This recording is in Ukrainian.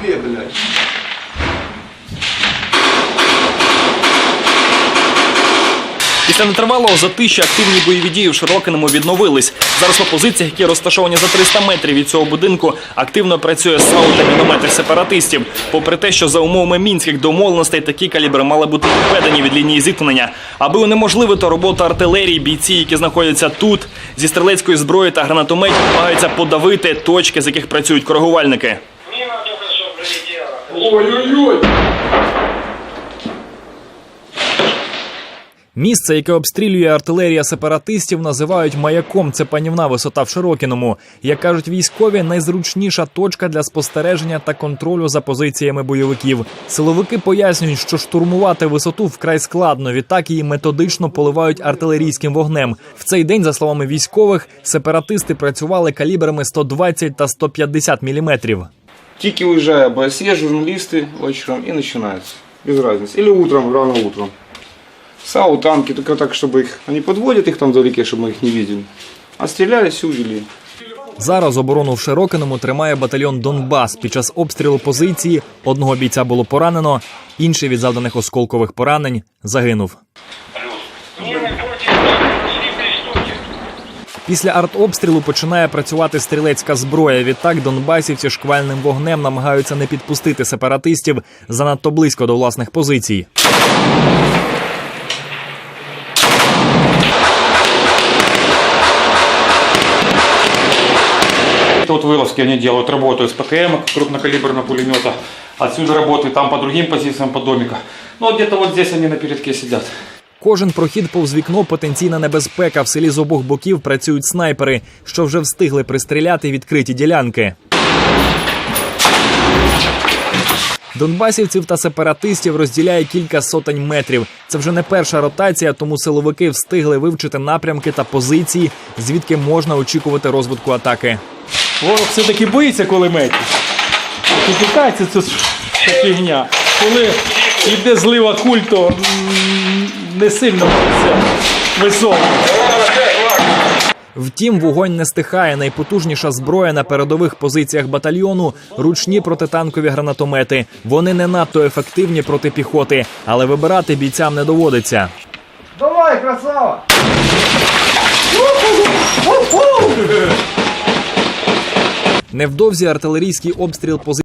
Две, блядь. Після нетривалого затища активні бойові дії в Широкиному відновились. Зараз по позиціях, які розташовані за 300 метрів від цього будинку, активно працює САУ та міномети сепаратистів. Попри те, що за умовами мінських домовленостей такі калібри мали бути відведені від лінії зіткнення. Аби унеможливити роботу артилерії, бійці, які знаходяться тут, зі стрілецької зброї та гранатометів намагаються подавити точки, з яких працюють коригувальники. Ой-ой-ой! Місце, яке обстрілює артилерія сепаратистів, називають маяком. Це панівна висота в Широкіному. Як кажуть військові, найзручніша точка для спостереження та контролю за позиціями бойовиків. Силовики пояснюють, що штурмувати висоту вкрай складно. Відтак її методично поливають артилерійським вогнем. В цей день, за словами військових, сепаратисти працювали калібрами 120 та 150 міліметрів. Тики уезжая, ОБСЕ, журналисты вечером и начинается. Без разницы. Или утром, рано утром. САУ, танки, только так, чтобы их... Они подводят их там вдалеке, чтобы мы их не видели. А стреляли, все увели. Зараз оборону в Широкиному тримає батальйон Донбас. Під час обстрілу позиції одного бійця було поранено, інший від завданих осколкових поранень загинув. Мимо против пошли приступки. Після артобстрілу починає працювати стрілецька зброя. Відтак донбасівці шквальним вогнем намагаються не підпустити сепаратистів занадто близько до власних позицій. Это вот вылазки они делают, работают с ПКМ, крупнокалиберного пулемета. Отсюда работают, там по другим позициям, по домика. Ну, вот где-то вот здесь они на передке сидят. Кожен прохід повз вікно потенційна небезпека. В селі з обох боків працюють снайпери, що вже встигли пристріляти відкриті ділянки. Донбасівців та сепаратистів розділяє кілька сотень метрів. Це вже не перша ротація, тому силовики встигли вивчити напрямки та позиції, звідки можна очікувати розвитку атаки. Ворог все-таки боїться кулеметів. Тут літається це фігня. Коли йде злива куль, то не сильно це високо. Втім, вогонь не стихає. Найпотужніша зброя на передових позиціях батальйону ручні протитанкові гранатомети. Вони не надто ефективні проти піхоти, але вибирати бійцям не доводиться. Давай, красава! Невдовзі артилерійський обстріл позицій